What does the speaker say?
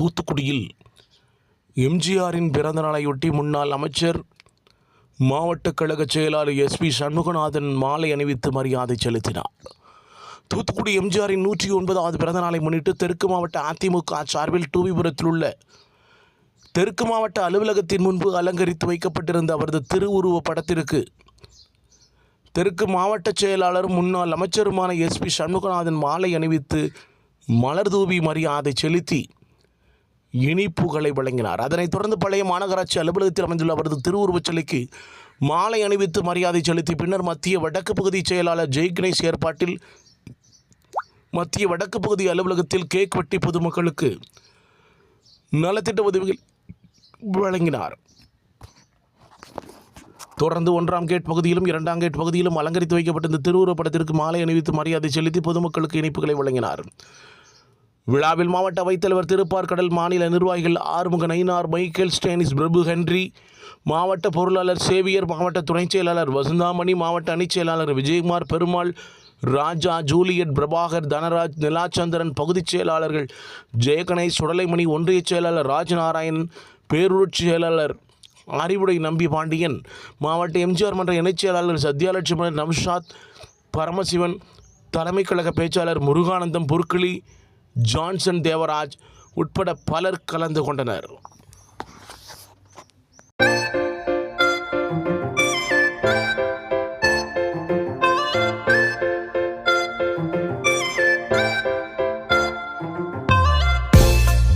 தூத்துக்குடியில் எம்ஜிஆரின் பிறந்த நாளையொட்டி முன்னாள் அமைச்சர் மாவட்ட கழக செயலாளர் எஸ்பி சண்முகநாதன் மாலை அணிவித்து மரியாதை செலுத்தினார். தூத்துக்குடி எம்ஜிஆரின் நூற்றி ஒன்பதாவது பிறந்த நாளை முன்னிட்டு தெற்கு மாவட்ட அதிமுக சார்பில் டூவிபுரத்தில் உள்ள தெற்கு மாவட்ட அலுவலகத்தின் முன்பு அலங்கரித்து வைக்கப்பட்டிருந்த அவரது திருவுருவ படத்திற்கு தெற்கு மாவட்ட செயலாளர் முன்னாள் அமைச்சருமான எஸ்பி சண்முகநாதன் மாலை அணிவித்து மலர் தூவி மரியாதை செலுத்தி இனிப்புகளை வழங்கினார். அதனைத் தொடர்ந்து பழைய மாநகராட்சி அலுவலகத்தில் அமைந்துள்ள அவரது திருவுருவச் சிலைக்கு மாலை அணிவித்து மரியாதை செலுத்தி பின்னர் மத்திய வடக்கு பகுதி செயலாளர் ஜெய் கணேஷ் ஏற்பாட்டில் மத்திய வடக்கு பகுதி அலுவலகத்தில் கேக் வெட்டி பொதுமக்களுக்கு நலத்திட்ட உதவிகள் வழங்கினார். தொடர்ந்து ஒன்றாம் கேட் பகுதியிலும் இரண்டாம் கேட் பகுதியிலும் அலங்கரித்து வைக்கப்பட்ட இந்த திருவுருவப் படத்திற்கு மாலை அணிவித்து மரியாதை செலுத்தி பொதுமக்களுக்கு இனிப்புகளை வழங்கினார். விழாவில் மாவட்ட அவைத்தலைவர் திருப்பார்கடல் மாநில நிர்வாகிகள் Arumuga Nainar Michael Stanis Prabhu Henry மாவட்ட பொருளாளர் சேவியர் மாவட்ட துணைச் செயலாளர் வசந்தாமணி மாவட்ட அணிச் செயலாளர் விஜயகுமார் பெருமாள் ராஜா ஜூலியட் பிரபாகர் தனராஜ் நிலாச்சந்திரன் பகுதிச் செயலாளர்கள் ஜெயகணேஷ் சுடலைமணி ஒன்றிய செயலாளர் ராஜநாராயணன் பேரூராட்சி செயலாளர் அறிவுடை நம்பி பாண்டியன் மாவட்ட எம்ஜிஆர் மன்ற இணைச் செயலாளர் சத்யாலட்சுமணன் நம்ஷாத் பரமசிவன் தலைமை கழக பேச்சாளர் முருகானந்தம் பொற்களி ஜான்சன் தேவராஜ் உட்பட பலர் கலந்து கொண்டனர்.